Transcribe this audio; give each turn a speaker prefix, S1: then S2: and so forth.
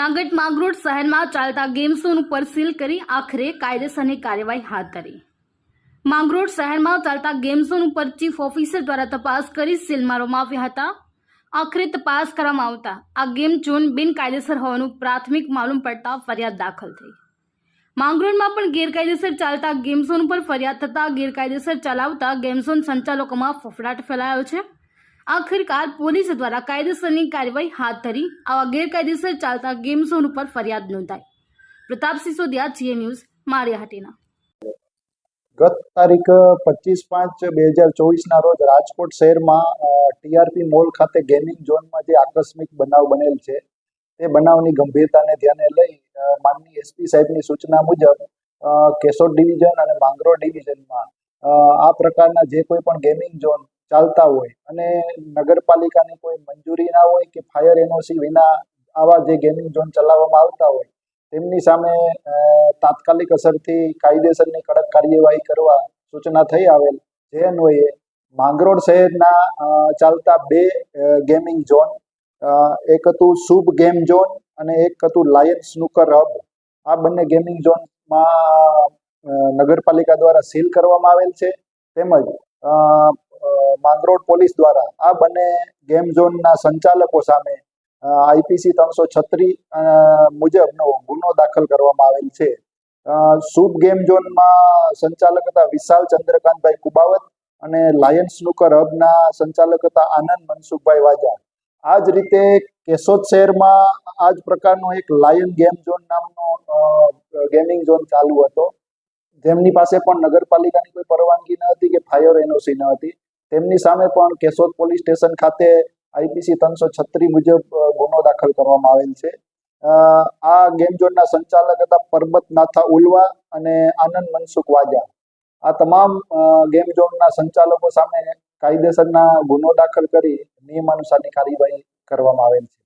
S1: નાગટ માંગરોળ શહેરમાં ચાલતા game zone ઉપર સીલ કરી આખરે કાયદેસરની કાર્યવાહી હાથ ધરી. માંગરોળ શહેરમાં ચાલતા ગેમ ઝોન ઉપર ચીફ ઓફિસર દ્વારા તપાસ કરી સીલ મારવામાં આવ્યા હતા. આખરે તપાસ કરવામાં આવતા આ ગેમ ઝોન બિનકાયદેસર હોવાનું પ્રાથમિક માલુમ પડતા ફરિયાદ દાખલ થઈ. માંગરોળમાં પણ ગેરકાયદેસર ચાલતા ગેમ ઝોન ઉપર ફરિયાદ થતાં ગેરકાયદેસર ચલાવતા ગેમ ઝોન સંચાલકોમાં ફફડાટ ફેલાયો છે. આખિરકાર પોલીસ દ્વારા કાયદેસરની કાર્યવાહી હાથ ધરી આવા ગેરકાયદેસર ચાલતા ગેમ ઝોન ઉપર ફરિયાદ નોંધાઈ. પ્રતાપ સિસોદિયા જીએ ન્યૂઝ માળિયાહાટીના.
S2: ગત તારીખ પચીસ પાંચ બે હજાર ચોવીસના રોજ રાજકોટ શહેરમાં ટીઆરપી મોલ ખાતે ગેમિંગ ઝોનમાં જે આકસ્મિક બનાવ બનેલ છે, તે બનાવની ગંભીરતાને ધ્યાને લઈ માનની એસપી સાહેબની સૂચના મુજબ કેશોદ ડિવિઝન અને માંગરોળ ડિવિઝનમાં આ પ્રકારના જે કોઈ પણ ગેમિંગ ઝોન ચાલતા હોય અને નગરપાલિકાની કોઈ મંજૂરી ના હોય કે ફાયર એનઓસી વિના આવા જે ગેમિંગ ઝોન ચલાવવામાં આવતા હોય, તેમની સામે તાત્કાલિક અસરથી કાયદેસરની કડક કાર્યવાહી કરવા સૂચના થઈ આવેલ. જે અન્વયે માંગરોળ શહેરના ચાલતા બે ગેમિંગ ઝોન એક હતું શુભ ગેમ ઝોન અને એક હતું લાયન સ્નૂકર હબ આ બંને ગેમિંગ ઝોનમાં નગરપાલિકા દ્વારા સીલ કરવામાં આવેલ છે. તેમજ અ, પોલીસ દ્વારા આ બંને ગેમ ઝોનના સંચાલકો સામે આઈપીસી ત્રણસો છત્રીસ મુજબનો ગુનો દાખલ કરવામાં આવેલ છે. શુભ ગેમ ઝોનમાં સંચાલક હતા વિશાલ ચંદ્રકાંતભાઈ કુબાવત અને લાયન સ્નુકર હબના સંચાલક હતા આનંદ મનસુખભાઈ વાજા. આ જ રીતે કેશોદ શહેરમાં આ જ પ્રકારનો એક લાયન ગેમ ઝોન નામનો ગેમિંગ ઝોન ચાલુ હતો. જેમની પાસે પણ નગરપાલિકાની કોઈ પરવાનગી ન હતી કે ફાયર એનઓસી ન હતી. તેમની સામે પણ કેશોદ પોલીસ સ્ટેશન ખાતે આઈપીસી ત્રણસો છત્રી મુજબ ગુનો દાખલ કરવામાં આવેલ છે. આ ગેમ ઝોનના સંચાલક હતા પરબત નાથા ઉલવા અને આનંદ મનસુખ વાજા. આ તમામ ગેમ ઝોનના સંચાલકો સામે કાયદેસરના ગુનો દાખલ કરી નિયમાનુસારની કાર્યવાહી કરવામાં આવેલ છે.